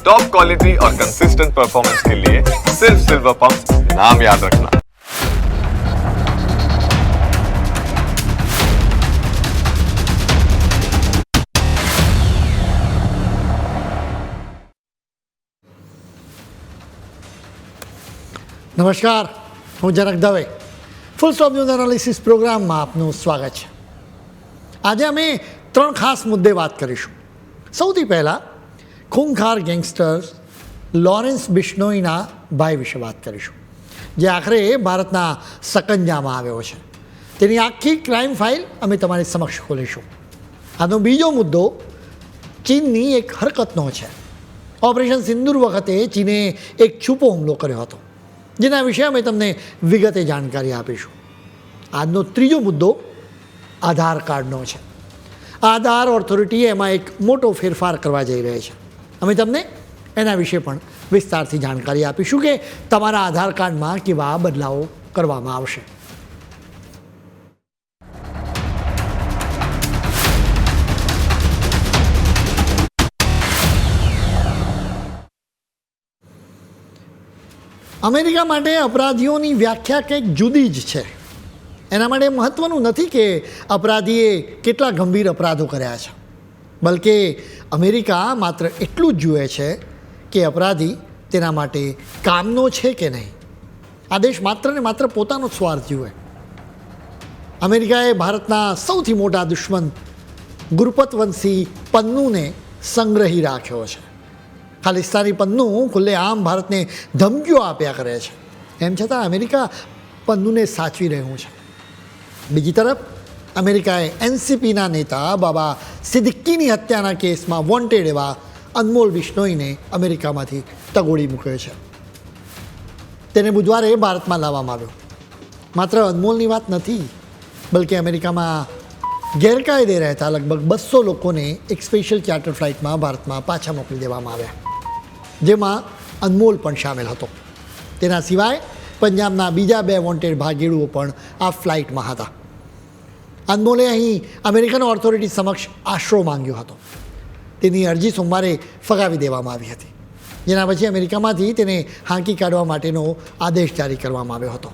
Top quality और consistent performance के लिए सिर्फ सिल्वर पंप नाम याद रखना નમસ્કાર હું Janak Dave full stop news analysis પ્રોગ્રામમાં આપનું સ્વાગત છે આજે અમે ત્રણ ખાસ મુદ્દે વાત કરીશું સૌથી પહેલાં ખૂંખાર ગેંગસ્ટર્સ લોરેન્સ બિશ્નોઈના ભાઈ વિશે વાત કરીશું, જે આખરે ભારતના સકંજામાં આવ્યો છે. તેની આખી ક્રાઇમ ફાઇલ અમે તમારી સમક્ષ ખોલીશું. આનો બીજો મુદ્દો, ચીનની એક હરકતનો છે. ઓપરેશન સિંદૂર વખતે ચીને એક છુપો હુમલો કર્યો હતો, જેના વિશે અમે તમને વિગતે જાણકારી આપીશું. આજનો ત્રીજો મુદ્દો, આધાર કાર્ડનો છે. આધાર ઓથોરિટી એમાં એક મોટો ફેરફાર કરવા જઈ રહી છે. અમે તમને એના વિશે પણ વિસ્તારથી જાણકારી આપીશું કે તમારા આધાર કાર્ડમાં કેવા બદલાવો કરવામાં આવશે. અમેરિકા માટે અપરાધીઓની વ્યાખ્યા કંઈક જુદી જ છે. એના માટે મહત્ત્વનું નથી કે અપરાધીએ કેટલા ગંભીર અપરાધો કર્યા છે. બલકે અમેરિકા માત્ર એટલું જ જુએ છે કે અપરાધી તેના માટે કામનો છે કે નહીં. આ દેશ માત્ર ને માત્ર પોતાનો સ્વાર્થ જુએ. અમેરિકાએ ભારતના સૌથી મોટા દુશ્મન ગુરપતવંશી પન્નુને સંગ્રહી રાખ્યો છે. ખાલિસ્તાની પન્નુ ખુલ્લે આમ ભારતને ધમકીઓ આપ્યા કરે છે. એમ છતાં અમેરિકા પન્નુને સાચવી રહ્યું છે. બીજી તરફ અમેરિકાએ એનસીપીના નેતા બાબા સિદ્દીકીની હત્યાના કેસમાં વોન્ટેડ એવા અનમોલ બિશ્નોઈને અમેરિકામાંથી તગોડી મૂક્યો છે. તેને બુધવારે ભારતમાં લાવવામાં આવ્યો. માત્ર અનમોલની વાત નથી, બલકે અમેરિકામાં ગેરકાયદે રહેતા લગભગ બસો લોકોને એક સ્પેશિયલ ચાર્ટર ફ્લાઇટમાં ભારતમાં પાછા મોકલી દેવામાં આવ્યા, જેમાં અનમોલ પણ સામેલ હતો. તેના સિવાય પંજાબના બીજા બે વોન્ટેડ ભાગેડુઓ પણ આ ફ્લાઇટમાં હતા. અનમોલે અહીં અમેરિકન ઓથોરિટી સમક્ષ આશરો માંગ્યો હતો. તેની અરજી સોમવારે ફગાવી દેવામાં આવી હતી. જેના પછી અમેરિકામાંથી તેને હાંકી કાઢવા માટેનો આદેશ જારી કરવામાં આવ્યો હતો.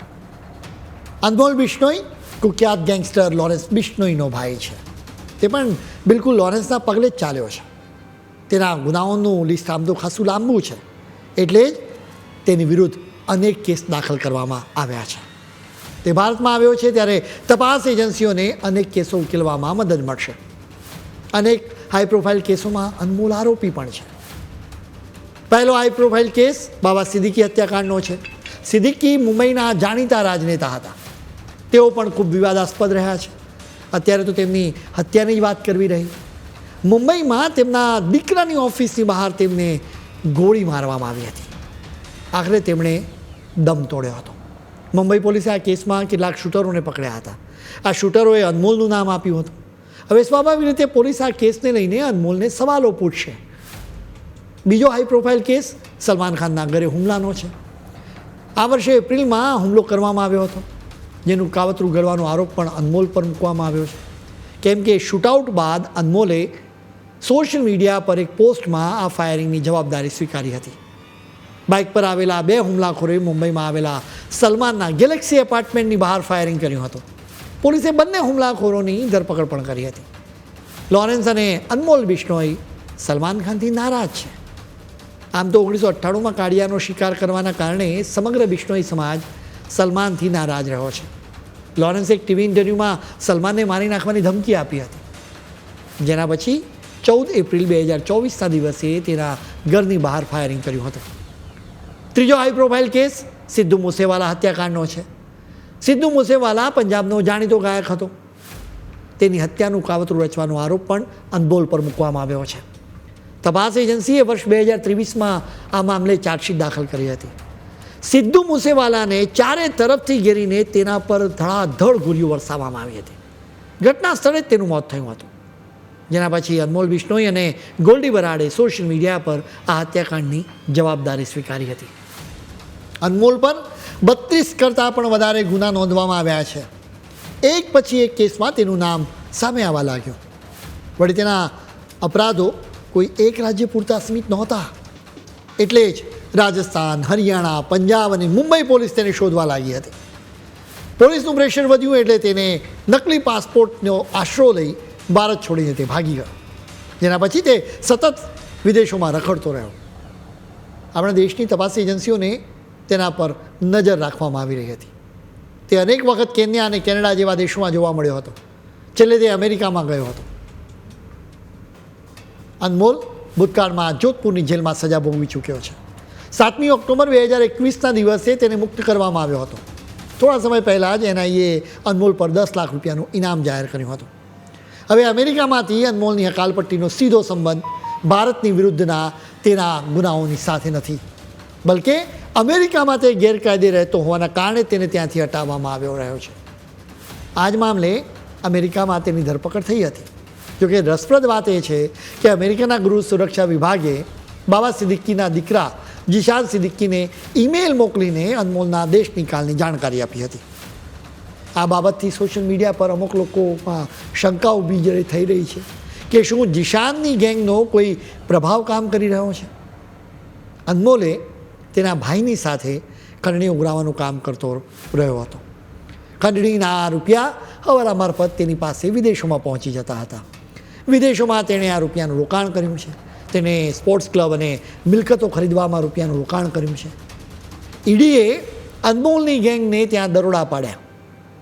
અનમોલ બિશ્નોઈ કુખ્યાત ગેંગસ્ટર લોરેન્સ બિશ્નોઈનો ભાઈ છે. તે પણ બિલકુલ લોરેન્સના પગલે જ ચાલ્યો છે. તેના ગુનાઓનું લિસ્ટ આમ તો ખાસું લાંબુ છે. એટલે જ તેની વિરુદ્ધ અનેક કેસ દાખલ કરવામાં આવ્યા છે. તે ભારતમાં આવ્યો છે ત્યારે તપાસ એજન્સીઓને અનેક કેસો ઉકેલવામાં મદદ મળશે. અનેક હાઈ પ્રોફાઇલ કેસોમાં અનમોલ આરોપી પણ છે. પહેલો high profile case Baba Siddique હત્યાકાંડનો છે. સિદ્દીકી મુંબઈના જાણીતા રાજનેતા હતા. તેઓ પણ ખૂબ વિવાદાસ્પદ રહ્યા છે. અત્યારે તો તેમની હત્યાની જ વાત કરવી રહી. મુંબઈમાં તેમના દીકરાની ઓફિસની બહાર તેમને ગોળી મારવામાં આવી હતી. આખરે તેમણે દમ તોડ્યો હતો. મુંબઈ પોલીસે આ કેસમાં કેટલાક શૂટરોને પકડ્યા હતા. આ શૂટરોએ અનમોલનું નામ આપ્યું હતું. હવે સ્વાભાવિક રીતે પોલીસ આ કેસને લઈને અનમોલને સવાલો પૂછશે. બીજો હાઈ પ્રોફાઇલ કેસ સલમાન ખાનના ઘરે હુમલાનો છે. આ વર્ષે એપ્રિલમાં હુમલો કરવામાં આવ્યો હતો. જેનું કાવતરું ગળવાનો આરોપ પણ અનમોલ પર મૂકવામાં આવ્યો છે. કેમ કે શૂટઆઉટ બાદ અનમોલે સોશિયલ મીડિયા પર એક પોસ્ટમાં આ ફાયરિંગની જવાબદારી સ્વીકારી હતી. બાઇક પર આવેલા બે હુમલાખોરોએ મુંબઈમાં આવેલા સલમાનના ગેલેક્સી એપાર્ટમેન્ટની બહાર ફાયરિંગ કર્યું હતું. પોલીસે બંને હુમલાખોરોની ધરપકડ પણ કરી હતી. લોરેન્સ અને અનમોલ બિશ્નોઈ સલમાન ખાનથી નારાજ છે. આમ તો ઓગણીસો અઠ્ઠાણુંમાં કાળિયાનો શિકાર કરવાના કારણે સમગ્ર બિશ્નોઈ સમાજ સલમાનથી નારાજ રહ્યો છે. લોરેન્સે એક ટીવી ઇન્ટરવ્યૂમાં સલમાનને મારી નાખવાની ધમકી આપી હતી. જેના પછી ચૌદ એપ્રિલ બે હજાર ચોવીસના દિવસે તેના ઘરની બહાર ફાયરિંગ કર્યું હતું. ત્રીજો high profile case Sidhu Moosewala હત્યાકાંડનો છે. સિદ્ધુ મુસેવાલા પંજાબનો જાણીતો ગાયક હતો. તેની હત્યાનું કાવતરું રચવાનો આરોપ પણ અનબોલ પર મૂકવામાં આવ્યો છે. તપાસ એજન્સીએ વર્ષ બે હજાર ત્રેવીસમાં આ મામલે ચાર્જશીટ દાખલ કરી હતી. સિદ્ધુ મુસેવાલાને ચારે તરફથી ઘેરીને તેના પર ધડાધડ ગોળીઓ વરસાવવામાં આવી હતી. ઘટના સ્થળે જ તેનું મોત થયું હતું. જેના પછી અનમોલ બિશ્નોઈ અને ગોલ્ડી બરાડે સોશિયલ મીડિયા પર આ હત્યાકાંડની જવાબદારી સ્વીકારી હતી. અનમોલ પર બત્રીસ કરતાં પણ વધારે ગુના નોંધવામાં આવ્યા છે. એક પછી એક કેસમાં તેનું નામ સામે આવવા લાગ્યું. વળી તેના અપરાધો કોઈ એક રાજ્ય પૂરતા સીમિત નહોતા. એટલે જ રાજસ્થાન, હરિયાણા, પંજાબ અને મુંબઈ પોલીસ તેને શોધવા લાગી હતી. પોલીસનું પ્રેશર વધ્યું એટલે તેને નકલી પાસપોર્ટનો આશરો લઈ ભારત છોડીને તે ભાગી ગયો. જેના પછી તે સતત વિદેશોમાં રખડતો રહ્યો. આપણા દેશની તપાસ એજન્સીઓને તેના પર નજર રાખવામાં આવી રહી હતી. તે અનેક વખત કેન્યા અને કેનેડા જેવા દેશોમાં જોવા મળ્યો હતો. છેલ્લે તે અમેરિકામાં ગયો હતો. અનમોલ ભૂતકાળમાં જોધપુરની જેલમાં સજા ભોગવી ચૂક્યો છે. સાતમી ઓક્ટોબર બે હજાર એકવીસના દિવસે તેને મુક્ત કરવામાં આવ્યો હતો. થોડા સમય પહેલાં જ એનઆઈએ અનમોલ પર દસ લાખ રૂપિયાનું ઇનામ જાહેર કર્યું હતું. હવે અમેરિકામાંથી અનમોલની હકાલપટ્ટીનો સીધો સંબંધ ભારતની વિરુદ્ધના તેના ગુનાઓની સાથે નથી. બલકે અમેરિકામાં તે ગેરકાયદે રહેતો હોવાના કારણે તેને ત્યાંથી હટાવવામાં આવ્યો રહ્યો છે. આ જ મામલે અમેરિકામાં તેની ધરપકડ થઈ હતી. જોકે રસપ્રદ વાત એ છે કે અમેરિકાના ગૃહ સુરક્ષા વિભાગે બાબા સિદ્દીકીના દીકરા જીશાન સિદ્દીકીને ઈમેલ મોકલીને અનમોલના દેશ નિકાલની જાણકારી આપી હતી. આ બાબતથી સોશિયલ મીડિયા પર અમુક લોકોમાં શંકા ઊભી જરી થઈ રહી છે કે શું જીશાનની ગેંગનો કોઈ પ્રભાવ કામ કરી રહ્યો છે. અનમોલે તેના ભાઈની સાથે ખંડણી ઉઘરાવવાનું કામ કરતો રહ્યો હતો. ખંડણીના આ રૂપિયા હવાલા મારફત તેની પાસે વિદેશોમાં પહોંચી જતા હતા. વિદેશોમાં તેણે આ રૂપિયાનું રોકાણ કર્યું છે. તેણે સ્પોર્ટ્સ ક્લબ અને મિલકતો ખરીદવામાં રૂપિયાનું રોકાણ કર્યું છે. ઈડીએ અનમોલની ગેંગને ત્યાં દરોડા પાડ્યા.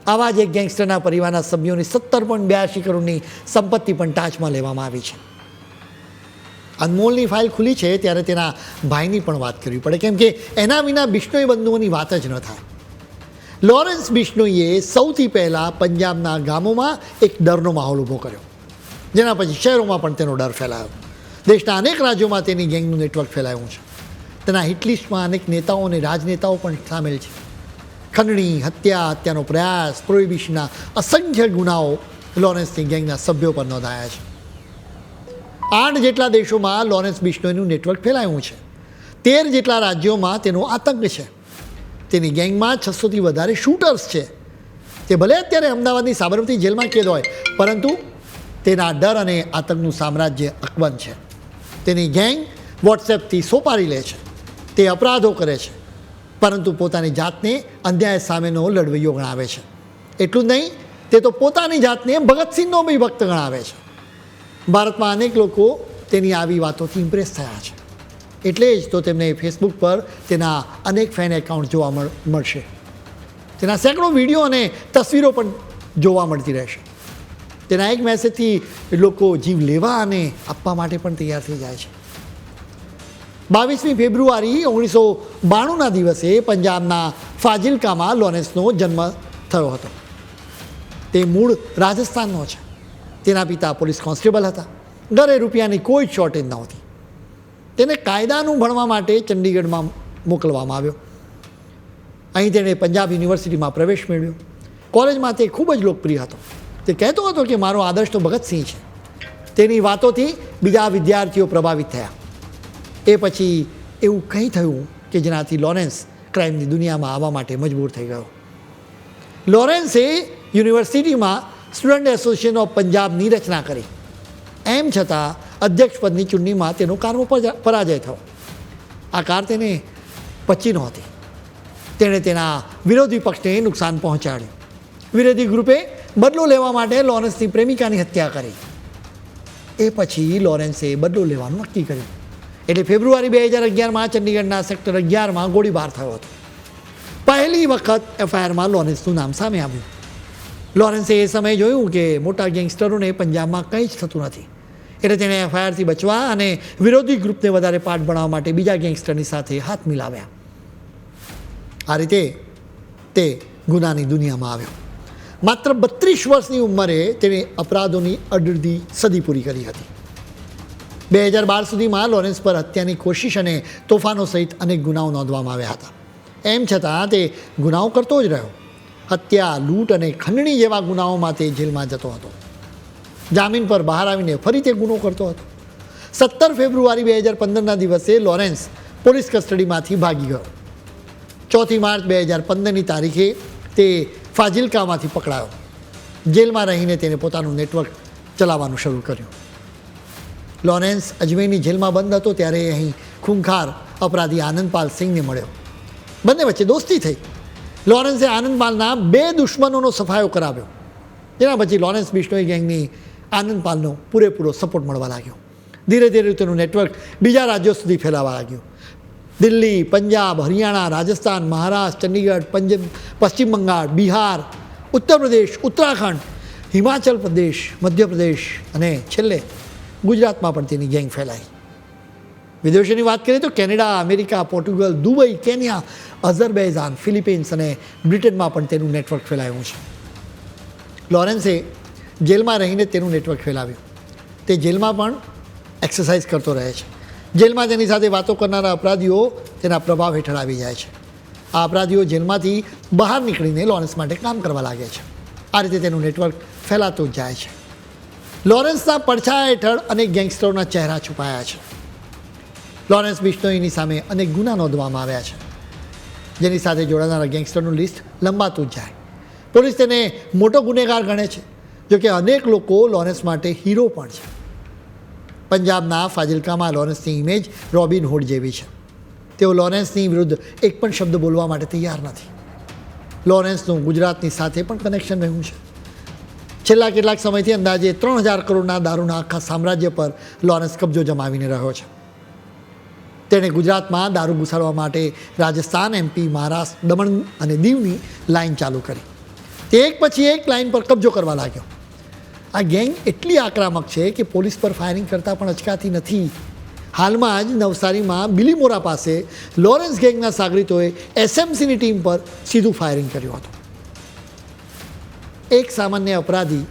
આવા જ એક ગેંગસ્ટરના પરિવારના સભ્યોની સત્તર પોઈન્ટ બ્યાસી કરોડની સંપત્તિ પણ ટાંચમાં લેવામાં આવી છે. અનમોલની ફાઇલ ખુલી છે ત્યારે તેના ભાઈની પણ વાત કરવી પડે. કેમ કે એના વિના બિશ્નોઈ બંધુઓની વાત જ ન થાય. લોરેન્સ બિશ્નોઈએ સૌથી પહેલાં પંજાબના ગામોમાં એક ડરનો માહોલ ઊભો કર્યો. જેના પછી શહેરોમાં પણ તેનો ડર ફેલાયો. દેશના અનેક રાજ્યોમાં તેની ગેંગનું નેટવર્ક ફેલાયું છે. તેના હિટલિસ્ટમાં અનેક નેતાઓ અને રાજનેતાઓ પણ સામેલ છે. ખંડણી, હત્યા, હત્યાનો પ્રયાસ પ્રોહિબિશનના અસંખ્ય ગુનાઓ લોરેન્સની ગેંગના સભ્યો પર નોંધાયા છે. આઠ જેટલા દેશોમાં લોરેન્સ બિશ્નોઈનું નેટવર્ક ફેલાયું છે. તેર જેટલા રાજ્યોમાં તેનો આતંક છે. તેની ગેંગમાં છસોથી વધારે શૂટર્સ છે. તે ભલે અત્યારે અમદાવાદની સાબરમતી જેલમાં કેદ હોય, પરંતુ તેના ડર અને આતંકનું સામ્રાજ્ય અકબંધ છે. તેની ગેંગ વોટ્સએપથી સોપારી લે છે. તે અપરાધો કરે છે. પરંતુ પોતાની જાતને અન્યાય સામેનો લડવૈયો ગણાવે છે. એટલું જ નહીં, તે તો પોતાની જાતને ભગતસિંહનો બી ભક્ત ગણાવે છે. ભારતમાં અનેક લોકો તેની આવી વાતોથી ઇમ્પ્રેસ થયા છે. એટલે જ તો તેમને ફેસબુક પર તેના અનેક ફેન એકાઉન્ટ જોવા મળ, મળશે. તેના સેંકડો વીડિયો અને તસવીરો પણ જોવા મળતી રહેશે. તેના એક મેસેજથી લોકો જીવ લેવા અને આપવા માટે પણ તૈયાર થઈ જાય છે. બાવીસમી ફેબ્રુઆરી ઓગણીસો બાણુંના દિવસે પંજાબના ફાજિલકામાં લોરેન્સનો જન્મ થયો હતો. તે મૂળ રાજસ્થાનનો છે. તેના પિતા પોલીસ કોન્સ્ટેબલ હતા. ઘરે રૂપિયાની કોઈ શોર્ટેજ નહોતી તેને કાયદાનું ભણવા માટે ચંડીગઢમાં મોકલવામાં આવ્યો. અહીં તેણે પંજાબ યુનિવર્સિટીમાં પ્રવેશ મેળવ્યો. કોલેજમાં તે ખૂબ જ લોકપ્રિય હતો. તે કહેતો હતો કે મારો આદર્શ તો ભગતસિંહ છે. તેની વાતોથી બીજા વિદ્યાર્થીઓ પ્રભાવિત થયા. એ પછી એવું કંઈ થયું કે જેનાથી લોરેન્સ ક્રાઇમની દુનિયામાં આવવા માટે મજબૂર થઈ ગયો. લોરેન્સે યુનિવર્સિટીમાં સ્ટુડન્ટ એસોસિએશન ઓફ પંજાબની રચના કરી. એમ છતાં અધ્યક્ષ પદની ચૂંટણીમાં તેનો કારમો પરાજય થયો. આ કાર તેને પચી નહોતી. તેણે તેના વિરોધી પક્ષને નુકસાન પહોંચાડ્યું. વિરોધી ગ્રુપે બદલો લેવા માટે લોરેન્સની પ્રેમિકાની હત્યા કરી. એ પછી લોરેન્સે બદલો લેવાનું નક્કી કર્યું. એટલે ફેબ્રુઆરી બે હજાર અગિયારમાં ચંડીગઢના સેક્ટર અગિયારમાં ગોળીબાર થયો હતો. પહેલી વખત એફઆઈઆરમાં લોરેન્સનું નામ સામે આવ્યું. લોરેન્સે એ સમયે જોયું કે મોટા ગેંગસ્ટરોને પંજાબમાં કંઈ જ થતું નથી. એટલે તેણે એફઆઈઆરથી બચવા અને વિરોધી ગ્રુપને વધારે પાઠ ભણાવવા માટે બીજા ગેંગસ્ટરની સાથે હાથ મિલાવ્યા. આ રીતે તે ગુનાની દુનિયામાં આવ્યો. માત્ર બત્રીસ વર્ષની ઉંમરે તેણે અપરાધોની અડધી સદી પૂરી કરી હતી. બે હજાર બાર સુધીમાં લોરેન્સ પર હત્યાની કોશિશ અને તોફાનો સહિત અનેક ગુનાઓ નોંધવામાં આવ્યા હતા. એમ છતાં તે ગુનાઓ કરતો જ રહ્યો. હત્યા, લૂંટ અને ખંડણી જેવા ગુનાઓમાં તે જેલમાં જતો હતો. જામીન પર બહાર આવીને ફરી તે ગુનો કરતો હતો. સત્તર ફેબ્રુઆરી બે હજાર પંદરના દિવસે લોરેન્સ પોલીસ કસ્ટડીમાંથી ભાગી ગયો. ચોથી માર્ચ બે હજાર પંદરની તારીખે તે ફાજિલકામાંથી પકડાયો. જેલમાં રહીને તેને પોતાનું નેટવર્ક ચલાવવાનું શરૂ કર્યું. લોરેન્સ અજમેરની જેલમાં બંધ હતો ત્યારે અહીં ખૂંખાર અપરાધી આનંદપાલ સિંહને મળ્યો. બંને વચ્ચે દોસ્તી થઈ. લોરેન્સે આનંદપાલના બે દુશ્મનોનો સફાયો કરાવ્યો. જેના પછી લોરેન્સ બિશ્નોઈ ગેંગની આનંદપાલનો પૂરેપૂરો સપોર્ટ મળવા લાગ્યો. ધીરે ધીરે તેનું નેટવર્ક બીજા રાજ્યો સુધી ફેલાવા લાગ્યું. દિલ્હી, પંજાબ, હરિયાણા, રાજસ્થાન, મહારાષ્ટ્ર, ચંડીગઢ, પંજાબ, પશ્ચિમ બંગાળ, બિહાર, ઉત્તર પ્રદેશ, ઉત્તરાખંડ, હિમાચલ પ્રદેશ, મધ્યપ્રદેશ અને છેલ્લે ગુજરાતમાં પણ તેની ગેંગ ફેલાઈ. વિદેશોની વાત કરીએ તો Canada, America, Portugal, Dubai, Kenya Azerbaijan Philippines અને બ્રિટનમાં પણ તેનું નેટવર્ક ફેલાયું છે. લોરેન્સે જેલમાં રહીને તેનું નેટવર્ક ફેલાવ્યું. તે જેલમાં પણ એક્સરસાઇઝ કરતો રહે છે. જેલમાં તેની સાથે વાતો કરનારા અપરાધીઓ તેના પ્રભાવ હેઠળ આવી જાય છે. આ અપરાધીઓ જેલમાંથી બહાર નીકળીને લોરેન્સ માટે કામ કરવા લાગે છે. આ રીતે તેનું નેટવર્ક ફેલાતું જાય છે. લોરેન્સના પડછાયા હેઠળ અનેક ગેંગસ્ટરોના ચહેરા છુપાયા છે. લોરેન્સ બિશ્નોઈની સામે અનેક ગુના નોંધવામાં આવ્યા છે. જેની સાથે જોડાનારા ગેંગસ્ટરનું લિસ્ટ લંબાતું જ જાય. પોલીસ તેને મોટો ગુનેગાર ગણે છે જોકે અનેક લોકો લોરેન્સ માટે હીરો પણ છે. પંજાબના ફાજિલકામાં લોરેન્સની ઇમેજ રોબિન હુડ જેવી છે. તેઓ લોરેન્સની વિરુદ્ધ એક પણ શબ્દ બોલવા માટે તૈયાર નથી. લોરેન્સનું ગુજરાતની સાથે પણ કનેક્શન રહ્યું છે. છેલ્લા કેટલાક સમયથી અંદાજે ત્રણ હજાર કરોડના દારૂના આખા સામ્રાજ્ય પર લોરેન્સ કબજો જમાવીને રહ્યો છે. તેણે ગુજરાતમાં દારૂ ઘુસાડવા માટે રાજસ્થાન એમપી મહારાષ્ટ્ર દમણ અને દીવની લાઇન ચાલુ કરી. એક પછી એક લાઇન પર કબજો કરવા લાગ્યો. આ ગેંગ એટલી આક્રમક છે કે પોલીસ પર ફાયરિંગ કરતાં પણ અચકાતી નથી. હાલમાં જ નવસારીમાં બિલીમોરા પાસે લોરેન્સ ગેંગના સાગરીતોએ એસએમસીની ટીમ પર સીધું ફાયરિંગ કર્યું હતું. એક સામાન્ય અપરાધી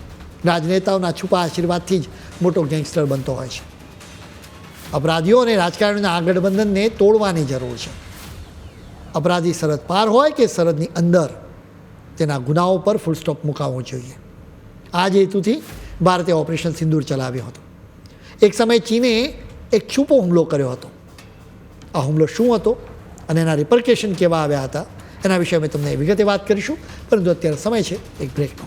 રાજનેતાઓના છુપા આશીર્વાદથી જ મોટો ગેંગસ્ટર બનતો હોય છે. અપરાધીઓ અને રાજકારણીના આ ગઠબંધનને તોડવાની જરૂર છે. અપરાધી સરહદ પાર હોય કે સરહદની અંદર તેના ગુનાઓ પર ફૂલ સ્ટોપ મુકાવવો જોઈએ. આ જ હેતુથી ભારતે ઓપરેશન સિંદૂર ચલાવ્યો હતો. એક સમયે ચીને એક છુપો હુમલો કર્યો હતો. આ હુમલો શું હતો અને એના રિપર્કેશન કેવા આવ્યા હતા એના વિશે અમે તમને વિગતે વાત કરીશું, પરંતુ અત્યારે સમય છે, એક બ્રેકનો